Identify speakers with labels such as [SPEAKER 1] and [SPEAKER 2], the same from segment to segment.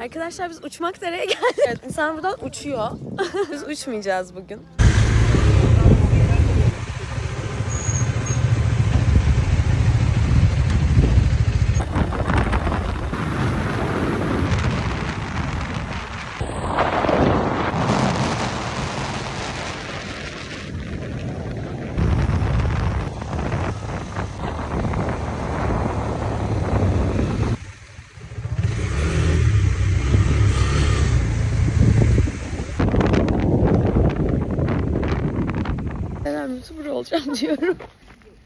[SPEAKER 1] Arkadaşlar biz uçmak nereye geldik? Evet, insan buradan uçuyor. biz uçmayacağız bugün. YouTuber olacağım diyorum.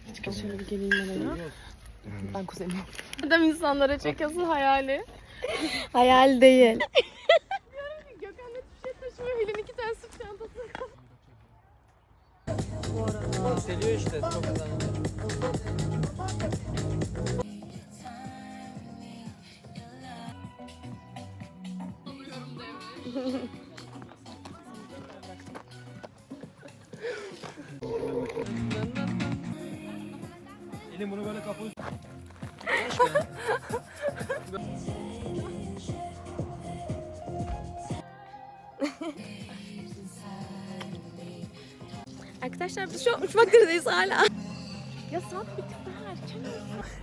[SPEAKER 1] Hiç şöyle bir geleyim yanına. Ben kuzenim. Adam insanlara çekiyorsun hayali. Hayal değil. Gökhan net bir şey taşımıyor. Hilin iki tane sırt çantası.
[SPEAKER 2] Seliyor işte çok adam. Elim bunu böyle kapı
[SPEAKER 1] Arkadaşlar biz şu an uçmak neredeyiz hala. Ya saat bir tık daha erken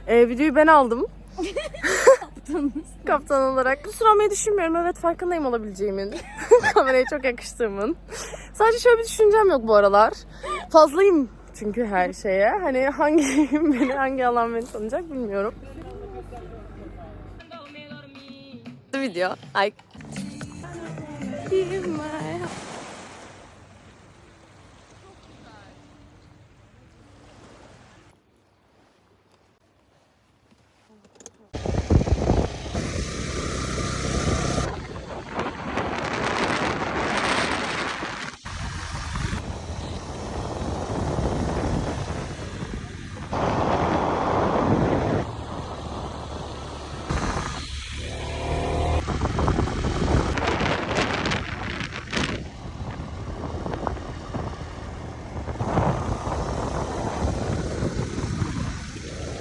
[SPEAKER 1] ee, videoyu ben aldım. Kaptan olarak. Bu sıra almayı düşünmüyorum. Evet farkındayım olabileceğimin. Kameraya çok yakıştığımın. Sadece şöyle bir düşüncem yok bu aralar. Fazlayım çünkü her şeye. Hani hangi beni hangi alan beni tanıyacak bilmiyorum. Video. Give my